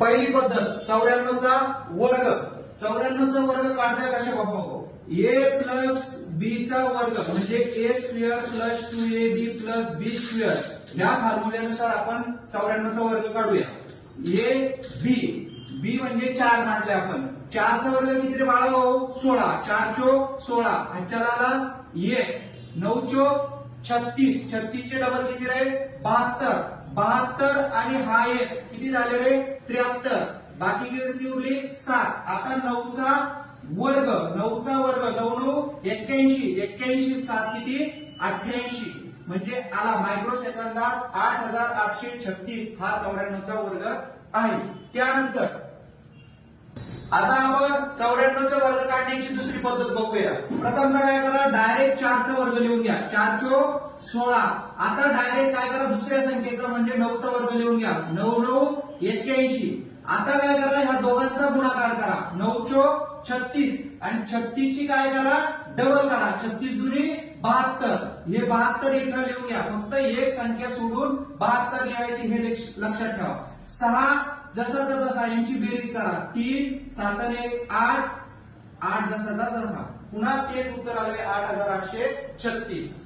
पहिली पद्धत चौऱ्याण्णवचा वर्ग. चौऱ्याण्णवचा वर्ग काढताय कशा बाबा ए प्लस बी चा वर्ग म्हणजे A square plus two A B plus B square या फॉर्म्युल्यानुसार आपण चौऱ्याण्णवचा वर्ग काढूया. ए बी बी म्हणजे चार मांडले आपण. चारचा वर्ग किती बाळा हो सोळा. चार चो सोळा. आणि ए नऊ चो छत्तीस. छत्तीसचे डबल किती रे? बहात्तर. हा एक. किती झाले रे? त्र्याहत्तर. बाकी किती उरली? सात. आता नऊचा वर्ग. नऊचा वर्ग. नऊ नऊ एक्क्याऐंशी. एक्क्याऐंशी सात किती? अठ्ठ्याऐंशी. म्हणजे आला मायक्रो सेकंदात आठ हजार आठशे छत्तीस. हा चौऱ्याण्णवचा वर्ग आहे. त्यानंतर आता आपण चौऱ्याण्णवचा वर्ग काढण्याची दुसरी पद्धत बघूया. प्रथम काय करा? डायरेक्ट चारचा वर्ग लिहून घ्या. चार चो सोळा. आता डायरेक्ट काय करा? दुसऱ्या संख्येचा म्हणजे नऊचा वर्ग लिहून घ्या. नऊ नऊ एक्क्याऐंशी. आता काय करा? ह्या दोघांचा गुणाकार करा. नऊ चो छत्तीस. आणि छत्तीसची काय करा? डबल करा. छत्तीस दुनी बहात्तर. हे बहात्तर इथं लिहून घ्या. फक्त एक संख्या सोडून बहात्तर लिहायची हे लक्ष- लक्षात ठेवा. सहा जसाचा तसा यांची बेरीज करा तीन सात एक आठ आठ जसाचा तसा पुन्हा तेच उत्तर आले आठ हजार आठशे छत्तीस.